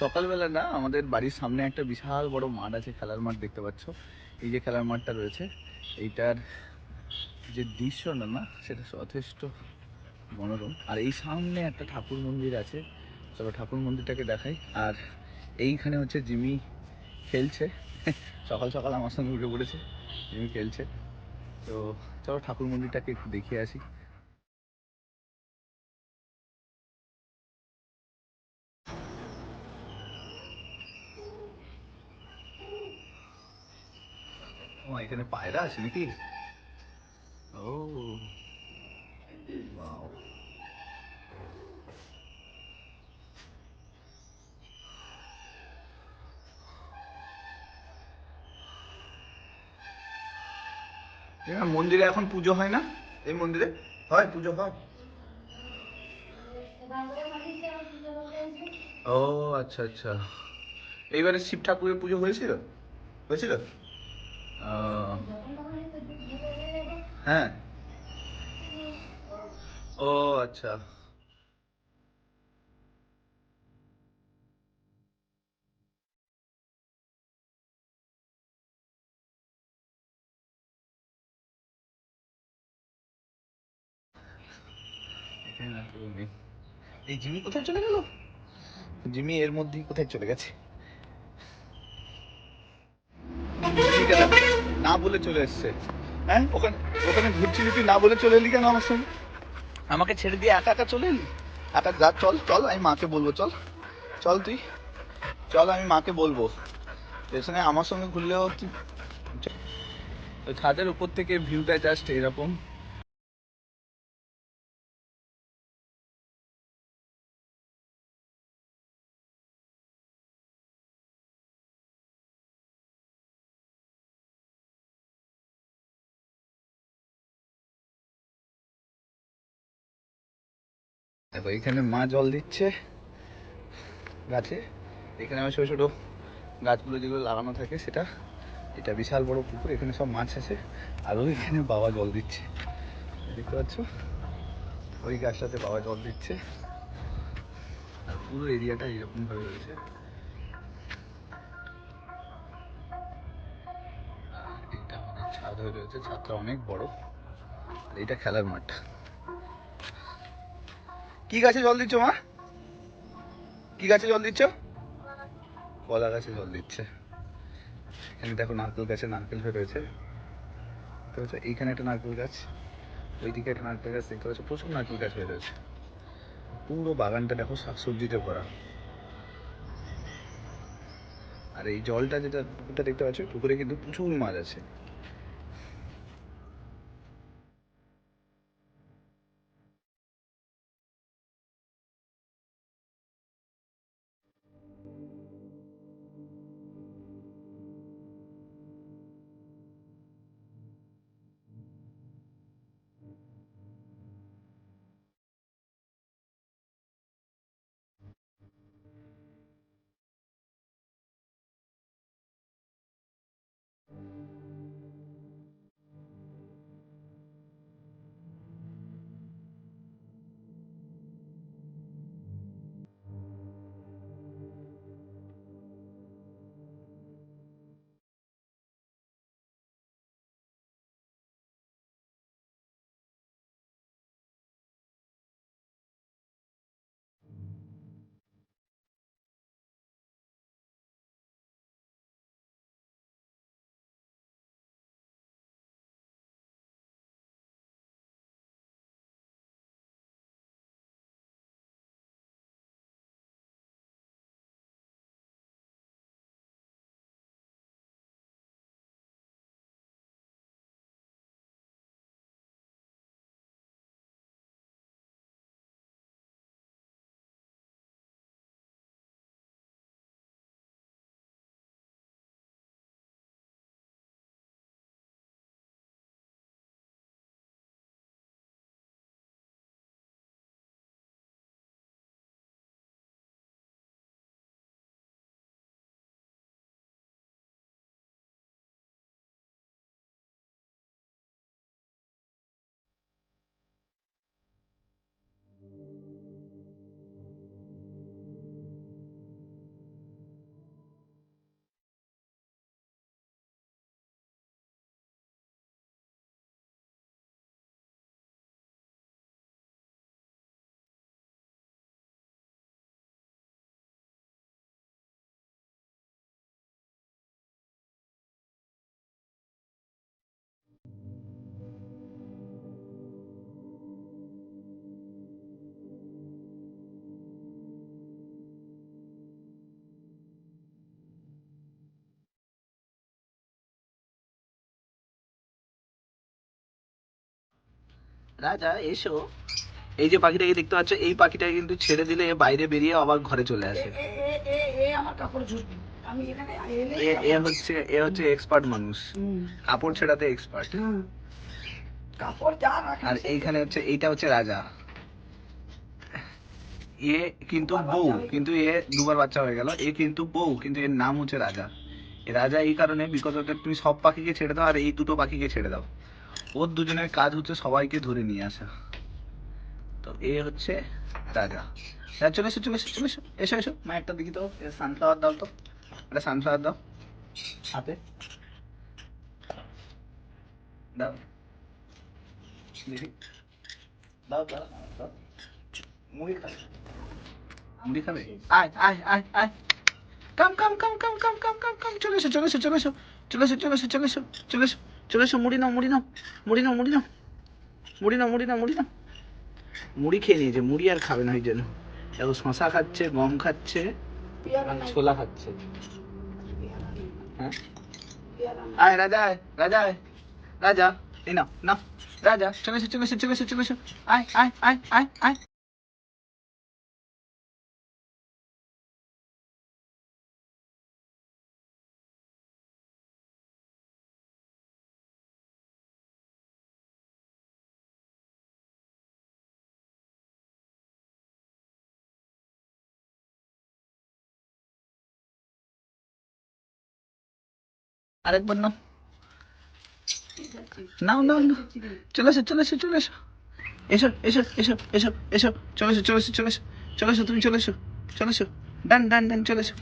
সকালবেলা না আমাদের বাড়ির সামনে একটা বিশাল বড় মাঠ আছে, খেলার মাঠ দেখতে পাচ্ছ। এই যে খেলার মাঠটা রয়েছে, এইটার যে দৃশ্যটা না, সেটা যথেষ্ট মনোরম। আর এই সামনে একটা ঠাকুর মন্দির আছে, চলো ঠাকুর মন্দিরটাকে দেখাই। আর এইখানে হচ্ছে জিমি খেলছে। সকাল সকাল আমার সঙ্গে উঠে পড়েছে, জিমি খেলছে। তো চলো ঠাকুর মন্দিরটাকে একটু দেখে আসি। এখানে পায়রা আছে নাকি ও মন্দিরে এখন পুজো হয় না এই মন্দিরে হয় পুজো হয় ও আচ্ছা আচ্ছা এইবারে শিব ঠাকুরের পুজো হয়েছিল হয়েছিল হ্যাঁ। ও আচ্ছা। এই জিমি কোথায় চলে গেল? জিমি এর মধ্যেই কোথায় চলে গেছে? না বলে চলে এসছে। হ্যাঁ? ওখানে ওখানে ঘুরছিলি তুই না বলে চলে এলি কেন আমার সঙ্গে? আমাকে ছেড়ে দিয়ে একা একা চলে এলি? একা যা, চল চল, আমি মাকে বলব, চল। চল তুই। চল, আমি মাকে বলব। পেছনে আমার সঙ্গে ঘুরলেও ছাদের উপর থেকে ভিউটা জাস্ট এরকম। দেখো এখানে মা জল দিচ্ছে গাছে। এখানে আমার ছোটো ছোটো গাছগুলো যেগুলো লাগানো থাকে সেটা, এটা বিশাল বড় পুকুর, এখানে সব মাছ আছে। আর ওইখানে বাবা জল দিচ্ছে। দেখতে পাচ্ছ? ওই গাছটাতে বাবা জল দিচ্ছে। আর পুরো এরিয়াটা এরকমভাবে রয়েছে। এটা আমাদের ছাদ হয়ে রয়েছে। ছাদটা অনেক বড়। এটা খেলার মাঠ। কি গাছে জল দিচ্ছ মা? কি গাছে জল দিচ্ছ? কলা গাছে জল দিচ্ছে। এখানে দেখো নারকেল গাছে নারকেল রয়েছে এইখানে একটা নারকেল গাছ, ওইদিকে একটা নারকেল গাছ দেখতে পাচ্ছ? প্রচুর নারকেল গাছ হয়ে রয়েছে পুরো বাগানটা দেখো শাকসবজিতে ভরা। আর এই জলটা যেটা পুকুরটা দেখতে পাচ্ছ, পুকুরে কিন্তু প্রচুর মাছ আছে। রাজা এসো। এই যে পাখিটাকে দেখতে পাচ্ছ এই পাখিটাকে কিন্তু ছেড়ে দিলে বাইরে বেরিয়ে আবার ঘরে চলে আসে। এ হচ্ছে এ হচ্ছে এক্সপার্ট মানুষ। কাপড় ছেড়াতে এক্সপার্ট হুম। কাপড় যা রাখা আর এইখানে হচ্ছে এইটা হচ্ছে রাজা। এ কিন্তু বউ কিন্তু এ দুবার বাচ্চা হয়ে গেল। এ কিন্তু বউ কিন্তু এর নাম হচ্ছে রাজা। রাজা এই কারণে বিকজ তুমি সব পাখিকে ছেড়ে দাও আর এই দুটো পাখিকে ছেড়ে দাও। ওর দুজনের কাজ হচ্ছে সবাইকে ধরে নিয়ে আসা। তো এ হচ্ছে রাজা। রাজা, চলে এসো চলে এসো চলে এসো এসো এসো। মা একটা দেখি তো সানফ্লাওয়ার দাও তো। একটা সানফ্লাওয়ার দাও। হাতে। দাও। চলে এসো চলে এসো চলে এসো। চলে এসো চলে এসো চলে এসো চলে এসো। চলে এসো মুড়ি নাও মুড়ি নাও মুড়ি নাও মুড়ি নাও মুড়ি নাও মুড়ি নাও মুড়ি নাও। মুড়ি খেয়ে নিয়েছে মুড়ি আর খাবে না ওই জন্য। দেখো শশা খাচ্ছে গম খাচ্ছে ছোলা খাচ্ছে। হ্যাঁ। আয় রাজা আয় রাজা আয়। রাজা এই নাও নাও। রাজা চলে এসো চলে এসো চলে এসো চলে এসো আয় আয় আয় আয় আয়। আরেকবার নাও। নাও নাও নাও। চলে এসো চলে এসো চলে এসো। এসো এসো এসো এসো এসো। চলে এসো চলে এসো চলে এসো চলে এসো। তুমি চলে এসো চলে এসো। ডান ডান ডান, চলে এসো।